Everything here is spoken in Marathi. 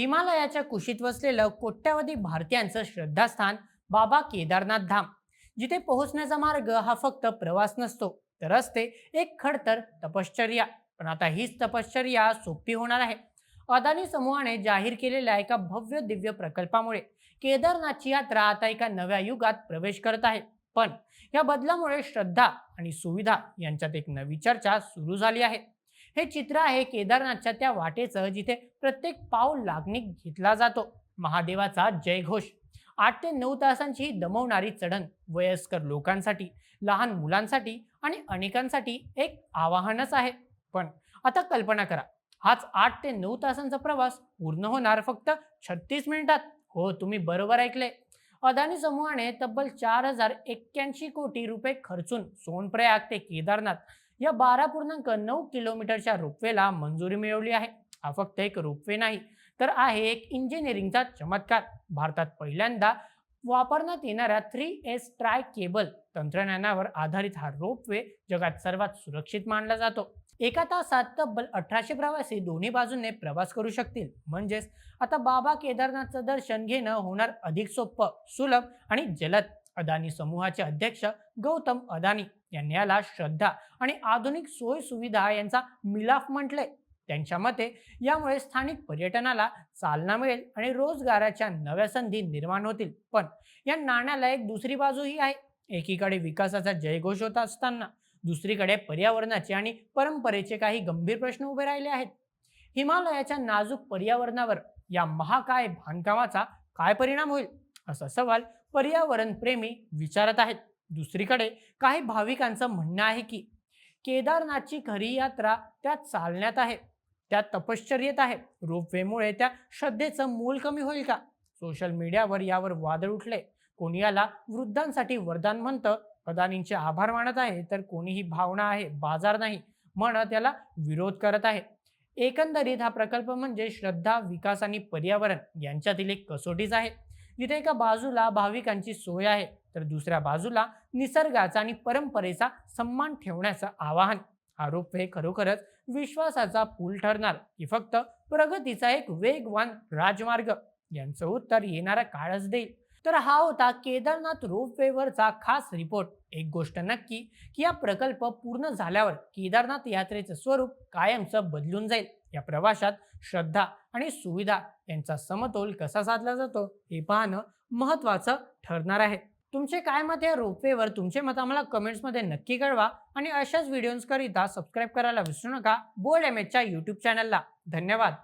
हिमालयाच्या कुशीत वसलेलं कोट्यावधी भारतीयांचं श्रद्धास्थान बाबा केदारनाथ धाम. जिथे पोहोचण्याचा मार्ग हा फक्त प्रवास नसतो तर असते एक खडतर तपश्चर्या. पण आता हीच तपश्चर्या सोपी होणार आहे. अदानी समूहाने जाहीर केलेल्या एका भव्य दिव्य प्रकल्पामुळे केदारनाथची यात्रा आता एका नव्या युगात प्रवेश करत आहे. पण या बदलामुळे श्रद्धा आणि सुविधा यांच्यात एक नवी चर्चा सुरू झाली आहे. हे चित्र आहे केदारनाथच्या त्या वाटेचं जिथे प्रत्येक पाऊल लागणी घेतला जातो. महादेवाचा जयघोष. आठ ते नऊ तासांची ही दमवणारी चढण वयस्कर लोकांसाठी लहान मुलांसाठी आणि अनेकांसाठी एक आवाहनच आहे. पण आता कल्पना करा हाच आठ ते नऊ तासांचा प्रवास पूर्ण होणार फक्त छत्तीस मिनिटात. हो तुम्ही बरोबर ऐकले. अदानी समूहाने तब्बल चार हजार एक्क्याऐंशी कोटी रुपये खर्चून सोनप्रयाग ते केदारनाथ या बारा पूर्णांक नऊ किलोमीटरच्या रोपवेला मंजुरी मिळवली आहे. हा फक्त एक रोपवे नाही तर आहे एक इंजिनिअरिंगचा चमत्कार. भारतात पहिल्यांदा वापरण्यात येणाऱ्या थ्री एस ट्राय केबल तंत्रज्ञानावर आधारित हा रोपवे जगात सर्वात सुरक्षित मानला जातो. एका तासात तब्बल अठराशे प्रवासी दोन्ही बाजूने प्रवास करू शकतील. म्हणजेच आता बाबा केदारनाथचं दर्शन घेणं होणार अधिक सोपं सुलभ आणि जलद. अदानी समूहाचे अध्यक्ष गौतम अदानी यांनी याला श्रद्धा आणि आधुनिक सोय सुविधा यांचा मिलाफ म्हटलंय. त्यांच्या मते यामुळे स्थानिक पर्यटनाला चालना मिळेल आणि रोजगाराच्या नव्या संधी निर्माण होतील. पण या नाण्याला एक दुसरी बाजूही आहे. एकीकडे विकासाचा जयघोष होत असताना दुसरीकडे पर्यावरणाचे आणि परंपरेचे काही गंभीर प्रश्न उभे राहिले आहेत. हिमालयाच्या नाजूक पर्यावरणावर या महाकाय बांधकामाचा काय परिणाम होईल? असा सवाल पर्यावरण प्रेमी विचारत आहेत. दुसरीकडे काही भाविकांचं म्हणणं आहे की केदारनाथची खरी यात्रा त्या चालण्यात आहे. त्या तपश्चर्येत आहे. रोपवेमुळे त्या श्रद्धेचं मूल कमी होईल का? सोशल मीडियावर यावर वादळ उठले. कोणी याला वृद्धांसाठी वरदान म्हणतं? अदानींचे आभार मानत आहे तर कोणी ही भावना आहे बाजार नाही म्हणत याला विरोध करत आहे. एकंदरीत हा प्रकल्प म्हणजे श्रद्धा विकास आणि पर्यावरण यांच्यातील एक कसोटीच आहे. इथे एका बाजूला भाविकांची सोय आहे. तर दुसऱ्या बाजूला निसर्गाचा आणि परंपरेचा सन्मान ठेवण्याचं आवाहन. हा रोपवे खरोखरच विश्वासाचा पूल ठरणार की फक्त प्रगतीचा एक वेगवान राजमार्ग. यांचं उत्तर येणारा काळच देईल. तर हा होता केदारनाथ रोपवेवरचा खास रिपोर्ट एक गोष्ट नक्की की हा प्रकल्प पूर्ण झाल्यावर केदारनाथ यात्रेचं स्वरूप कायमचं बदलून जाईल. या प्रवासात श्रद्धा आणि सुविधा यांचा समतोल कसा साधला जातो हे पाहणं महत्वाचं ठरणार आहे. तुमचे काय मत या रोपवेवर? तुमचे मत आम्हाला कमेंट्समध्ये नक्की कळवा आणि अशाच व्हिडिओजकरिता सबस्क्राईब करायला विसरू नका. बोर्ड एम एचच्या यूट्यूब चॅनलला धन्यवाद.